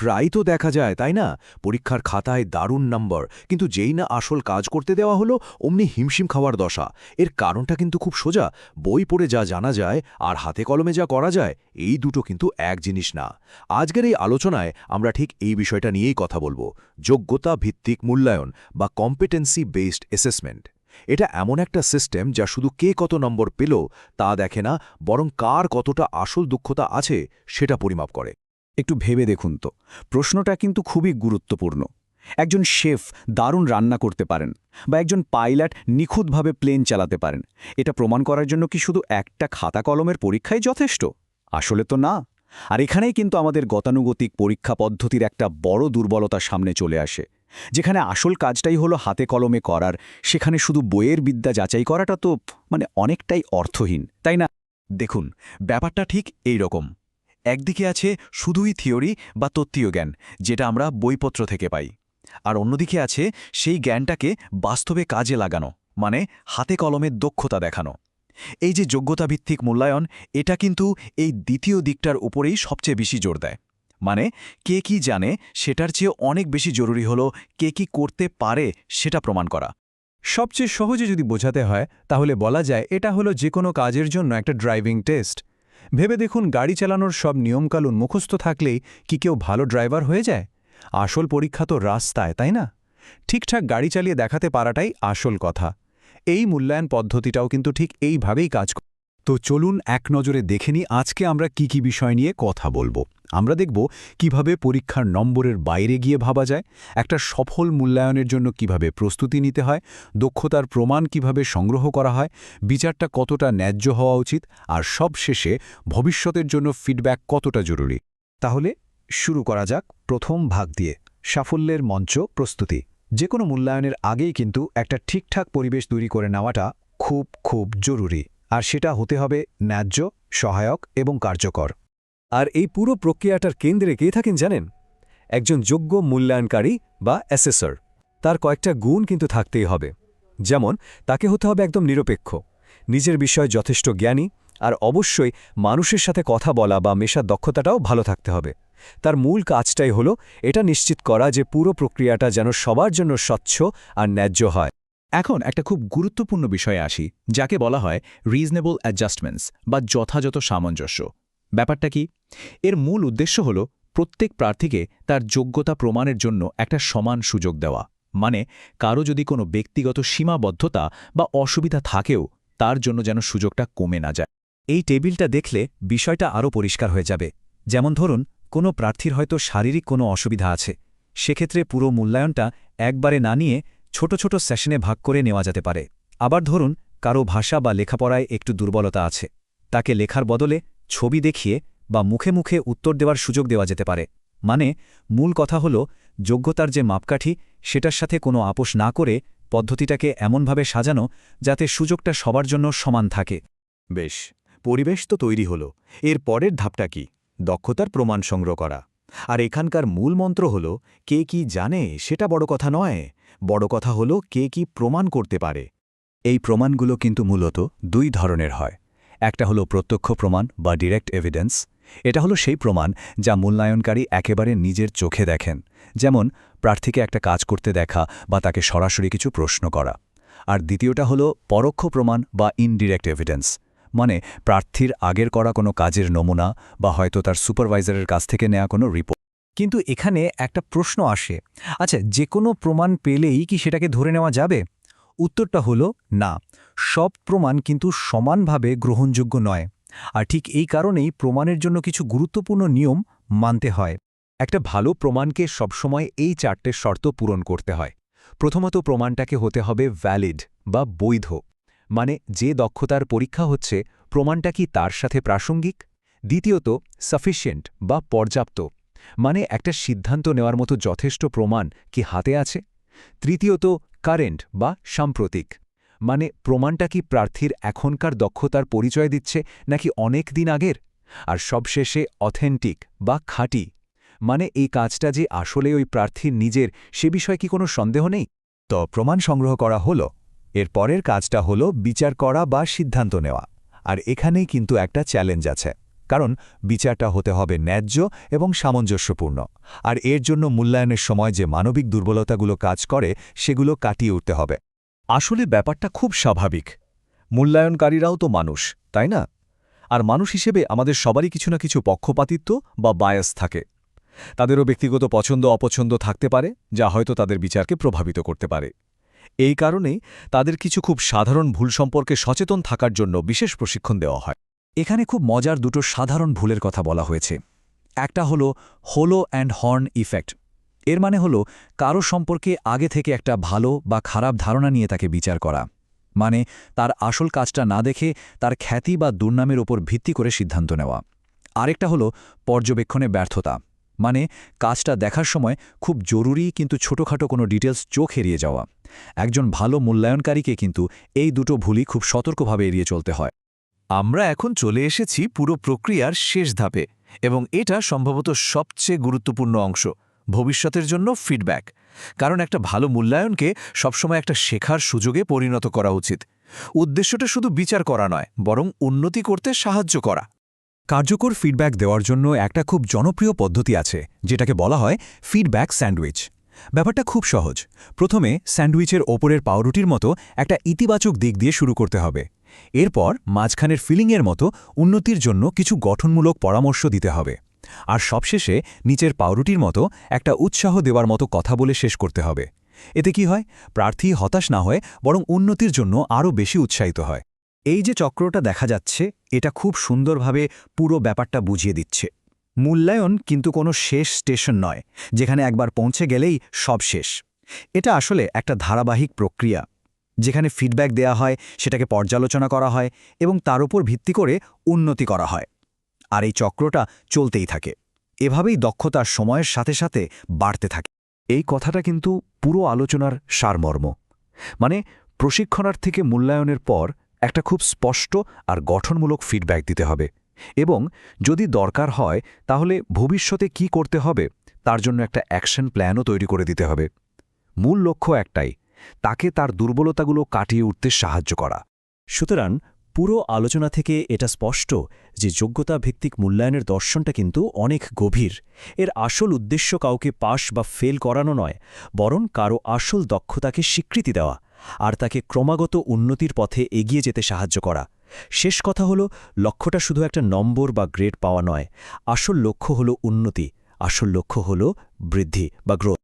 প্রায় তো দেখা যায়, তাই না? পরীক্ষার খাতায় দারুণ নম্বর, কিন্তু যেই না আসল কাজ করতে দেওয়া হলো, অমনি হিমশিম খাওয়ার দশা। এর কারণটা কিন্তু খুব সোজা, বই পড়ে যা জানা যায় আর হাতে কলমে যা করা যায়, এই দুটো কিন্তু এক জিনিস না। আজকের এই আলোচনায় আমরা ঠিক এই বিষয়টা নিয়েই কথা বলব, যোগ্যতা ভিত্তিক মূল্যায়ন বা কম্পিটেন্সি বেসড অ্যাসেসমেন্ট এটা এমন একটা সিস্টেম যা শুধু কে কত নম্বর পেল তা দেখে না, বরং কার কতটা আসল দক্ষতা আছে সেটা পরিমাপ করে। একটু ভেবে দেখুন তো। প্রশ্নটা কিন্তু খুবই গুরুত্বপূর্ণ। একজন শেফ দারুণ রান্না করতে পারেন বা একজন পাইলট নিখুঁতভাবে প্লেন চালাতে পারেন। এটা প্রমাণ করার জন্য কি শুধু একটা খাতা কলমের পরীক্ষাই যথেষ্ট? আসলে তো না। আর এখানেই কিন্তু আমাদের গতানুগতিক পরীক্ষা পদ্ধতির একটা বড় দুর্বলতা সামনে চলে আসে। যেখানে আসল কাজটাই হলো হাতে কলমে করার, সেখানে শুধু বইয়ের বিদ্যা যাচাই করাটা তো মানে অনেকটাই অর্থহীন, তাই না? দেখুন, ব্যাপারটা ঠিক এই রকম একদিকে আছে শুধুই থিওরি বা তত্ত্বীয় জ্ঞান, যেটা আমরা বইপত্র থেকে পাই। আর অন্যদিকে আছে সেই জ্ঞানটাকে বাস্তবে কাজে লাগানো মানে হাতে কলমের দক্ষতা দেখানো। এই যে যোগ্যতাভিত্তিক মূল্যায়ন, এটা কিন্তু এই দ্বিতীয় দিকটার উপরেই সবচেয়ে বেশি জোর দেয়। মানে কে কি জানে সেটার চেয়ে অনেক বেশি জরুরি হলো কে কি করতে পারে সেটা প্রমাণ করা। সবচেয়ে সহজে যদি বোঝাতে হয়, তাহলে বলা যায় এটা হলো যে কোনো কাজের জন্য একটা ড্রাইভিং টেস্ট। ভেবে দেখুন গাড়ি চালানোর সব নিয়মকানুন মুখস্থ থাকলেই কি কেউ ভালো ড্রাইভার হয়ে যায়? আসল পরীক্ষা তো রাস্তায়, তাই না? ঠিকঠাক গাড়ি চালিয়ে দেখাতে পারাটাই আসল কথা। এই মূল্যায়ন পদ্ধতিটাও কিন্তু ঠিক এইভাবেই কাজ করে তো চলুন এক নজরে দেখে নিই আজকে আমরা কি কি বিষয় নিয়ে কথা বলব। আমরা দেখব কীভাবে পরীক্ষার নম্বরের বাইরে গিয়ে ভাবা যায়, একটা সফল মূল্যায়নের জন্য কীভাবে প্রস্তুতি নিতে হয়, দক্ষতার প্রমাণ কীভাবে সংগ্রহ করা হয়, বিচারটা কতটা ন্যায্য হওয়া উচিত, আর সব শেষে ভবিষ্যতের জন্য ফিডব্যাক কতটা জরুরি। তাহলে শুরু করা যাক প্রথম ভাগ দিয়ে, সাফল্যের মঞ্চ প্রস্তুতি। যে কোনো মূল্যায়নের আগেই কিন্তু একটা ঠিকঠাক পরিবেশ তৈরি করে নেওয়াটা খুব খুব জরুরি। আর সেটা হতে হবে ন্যায্য, সহায়ক এবং কার্যকর। আর এই পুরো প্রক্রিয়াটার কেন্দ্রে কে থাকেন জানেন? একজন যোগ্য মূল্যায়নকারী বা অ্যাসেসর। তার কয়েকটা গুণ কিন্তু থাকতেই হবে। যেমন, তাকে হতে হবে একদম নিরপেক্ষ। নিজের বিষয়ে যথেষ্ট জ্ঞানী আর অবশ্যই মানুষের সাথে কথা বলা বা মেশার দক্ষতাটাও ভালো থাকতে হবে। তার মূল কাজটাই হলো এটা নিশ্চিত করা যে পুরো প্রক্রিয়াটা যেন সবার জন্য স্বচ্ছ আর ন্যায্য হয়। এখন একটা খুব গুরুত্বপূর্ণ বিষয়ে আসি, যাকে বলা হয় রিজনেবল অ্যাডজাস্টমেন্টস বা যথাযথ সামঞ্জস্য। ব্যাপারটা কি? এর মূল উদ্দেশ্য হল প্রত্যেক প্রার্থীকে তার যোগ্যতা প্রমাণের জন্য একটা সমান সুযোগ দেওয়া। মানে কারও যদি কোনো ব্যক্তিগত সীমাবদ্ধতা বা অসুবিধা থাকেও, তার জন্য যেন সুযোগটা কমে না যায়। এই টেবিলটা দেখলে বিষয়টা আরও পরিষ্কার হয়ে যাবে। যেমন ধরুন, কোনো প্রার্থীর হয়তো শারীরিক কোনো অসুবিধা আছে। সেক্ষেত্রে পুরো মূল্যায়নটা একবারে না নিয়ে ছোট ছোট সেশনে ভাগ করে নেওয়া যেতে পারে। আবার ধরুন, কারও ভাষা বা লেখাপড়ায় একটু দুর্বলতা আছে। তাকে লেখার বদলে ছবি দেখিয়ে বা মুখে মুখে উত্তর দেওয়ার সুযোগ দেওয়া যেতে পারে। মানে মূল কথা হল, যোগ্যতার যে মাপকাঠি, সেটার সাথে কোনো আপোষ না করে পদ্ধতিটাকে এমনভাবে সাজানো যাতে সুযোগটা সবার জন্য সমান থাকে। বেশ, পরিবেশ তো তৈরি হল। এর পরের ধাপটা কি? দক্ষতার প্রমাণ সংগ্রহ করা। আর এখানকার মূল মন্ত্র হল, কে কি জানে সেটা বড় কথা নয়, বড় কথা হল কে কি প্রমাণ করতে পারে। এই প্রমাণগুলো কিন্তু মূলত দুই ধরনের হয়। একটা হলো প্রত্যক্ষ প্রমাণ বা ডিরেক্ট এভিডেন্স, এটা হলো সেই প্রমাণ যা মূল্যায়নকারী একেবারে নিজের চোখে দেখেন, যেমন প্রার্থীকে একটা কাজ করতে দেখা বা তাকে সরাসরি কিছু প্রশ্ন করা। আর দ্বিতীয়টা হলো পরোক্ষ প্রমাণ বা ইনডিরেক্ট এভিডেন্স মানে প্রার্থীর আগের করা কোনো কাজের নমুনা বা হয়তো তার সুপারভাইজারের কাছ থেকে নেওয়া কোনো রিপোর্ট কিন্তু এখানে একটা প্রশ্ন আসে। আচ্ছা যে কোনো প্রমাণ পেলেই কি সেটাকে ধরে নেওয়া যাবে? উত্তরটা হলো না। সব প্রমাণ কিন্তু সমানভাবে গ্রহণযোগ্য নয়। আর ঠিক এই কারণেই প্রমাণের জন্য কিছু গুরুত্বপূর্ণ নিয়ম মানতে হয়। একটা ভালো প্রমাণকে সবসময় এই চারটে শর্ত পূরণ করতে হয়। প্রথমত প্রমাণটাকে হতে হবে ভ্যালিড বা বৈধ। মানে যে দক্ষতার পরীক্ষা হচ্ছে, প্রমাণটা কি তার সাথে প্রাসঙ্গিক? দ্বিতীয়ত সাফিসিয়েন্ট বা পর্যাপ্ত মানে একটা সিদ্ধান্ত নেওয়ার মতো যথেষ্ট প্রমাণ কি হাতে আছে? তৃতীয়ত কারেন্ট বা সাম্প্রতিক মানে প্রমাণটা কি প্রার্থীর এখনকার দক্ষতার পরিচয় দিচ্ছে নাকি অনেক দিন আগের? আর সবশেষে অথেন্টিক বা খাঁটি মানে এই কাজটা যে আসলে ওই প্রার্থীর নিজের, সে বিষয়ে কি কোনো সন্দেহ নেই? তো প্রমাণ সংগ্রহ করা হলো। এর পরের কাজটা হলো বিচার করা বা সিদ্ধান্ত নেওয়া। আর এখানেই কিন্তু একটা চ্যালেঞ্জ আছে, কারণ বিচারটা হতে হবে ন্যায্য এবং সামঞ্জস্যপূর্ণ। আর এর জন্য মূল্যায়নের সময় যে মানবিক দুর্বলতাগুলো কাজ করে, সেগুলো কাটিয়ে উঠতে হবে। আসলে ব্যাপারটা খুব স্বাভাবিক। মূল্যায়নকারীরাও তো মানুষ, তাই না? আর মানুষ হিসেবে আমাদের সবারই কিছু না কিছু পক্ষপাতিত্ব বা বায়াস থাকে। তাদেরও ব্যক্তিগত পছন্দ অপছন্দ থাকতে পারে, যা হয়তো তাদের বিচারকে প্রভাবিত করতে পারে। এই কারণেই তাদের কিছু খুব সাধারণ ভুল সম্পর্কে সচেতন থাকার জন্য বিশেষ প্রশিক্ষণ দেওয়া হয়। এখানে খুব মজার দুটো সাধারণ ভুলের কথা বলা হয়েছে। একটা হলো হোলো অ্যান্ড হর্ন ইফেক্ট। এর মানে হলো কারও সম্পর্কে আগে থেকে একটা ভালো বা খারাপ ধারণা নিয়ে তাকে বিচার করা। মানে তার আসল কাজটা না দেখে তার খ্যাতি বা দুর্নামের ওপর ভিত্তি করে সিদ্ধান্ত নেওয়া। আরেকটা হলো পর্যবেক্ষণে ব্যর্থতা। মানে কাজটা দেখার সময় খুব জরুরি কিন্তু ছোটখাটো কোনো ডিটেলস চোখ এড়িয়ে যাওয়া। একজন ভালো মূল্যায়নকারীকে কিন্তু এই দুটো ভুলই খুব সতর্কভাবে এড়িয়ে চলতে হয়। আমরা এখন চলে এসেছি পুরো প্রক্রিয়ার শেষ ধাপে এবং এটা সম্ভবত সবচেয়ে গুরুত্বপূর্ণ অংশ, ভবিষ্যতের জন্য ফিডব্যাক কারণ একটা ভালো মূল্যায়নকে সবসময় একটা শেখার সুযোগে পরিণত করা উচিত। উদ্দেশ্যটা শুধু বিচার করা নয়, বরং উন্নতি করতে সাহায্য করা। কার্যকর ফিডব্যাক দেওয়ার জন্য একটা খুব জনপ্রিয় পদ্ধতি আছে, যেটাকে বলা হয় ফিডব্যাক স্যান্ডউইচ ব্যাপারটা খুব সহজ। প্রথমে স্যান্ডউইচের ওপরের পাউরুটির মতো একটা ইতিবাচক দিক দিয়ে শুরু করতে হবে। এরপর মাঝখানের ফিলিংয়ের মতো উন্নতির জন্য কিছু গঠনমূলক পরামর্শ দিতে হবে। আর সবশেষে নিচের পাউরুটির মতো একটা উৎসাহ দেওয়ার মতো কথা বলে শেষ করতে হবে। এতে কি হয়? প্রার্থী হতাশ না হয়ে বরং উন্নতির জন্য আরও বেশি উৎসাহিত হয়। এই যে চক্রটা দেখা যাচ্ছে, এটা খুব সুন্দরভাবে পুরো ব্যাপারটা বুঝিয়ে দিচ্ছে। মূল্যায়ন কিন্তু কোনো শেষ স্টেশন নয়, যেখানে একবার পৌঁছে গেলেই সব শেষ। এটা আসলে একটা ধারাবাহিক প্রক্রিয়া, যেখানে ফিডব্যাক দেয়া হয়, সেটাকে পর্যালোচনা করা হয়, এবং তার উপর ভিত্তি করে উন্নতি করা হয়। আর এই চক্রটা চলতেই থাকে। এভাবেই দক্ষতার সময়ের সাথে সাথে বাড়তে থাকে। এই কথাটা কিন্তু পুরো আলোচনার সারমর্ম। মানে প্রশিক্ষণার্থীকে মূল্যায়নের পর একটা খুব স্পষ্ট আর গঠনমূলক ফিডব্যাক দিতে হবে। এবং যদি দরকার হয়, তাহলে ভবিষ্যতে কি করতে হবে, তার জন্য একটা অ্যাকশন প্ল্যানও তৈরি করে দিতে হবে। মূল লক্ষ্য একটাই, তাকে তার দুর্বলতাগুলো কাটিয়ে উঠতে সাহায্য করা। সুতরাং পুরো আলোচনা থেকে এটা স্পষ্ট যে যোগ্যতা ভিত্তিক মূল্যায়নের দর্শনটা কিন্তু অনেক গভীর। এর আসল উদ্দেশ্য কাউকে পাশ বা ফেল করানো নয়, বরং কারও আসল দক্ষতাকে স্বীকৃতি দেওয়া। আর তাকে ক্রমাগত উন্নতির পথে এগিয়ে যেতে সাহায্য করা। শেষ কথা হলো, লক্ষ্যটা শুধু একটা নম্বর বা গ্রেড পাওয়া নয়। আসল লক্ষ্য হলো উন্নতি। আসল লক্ষ্য হলো বৃদ্ধি বা গ্রোথ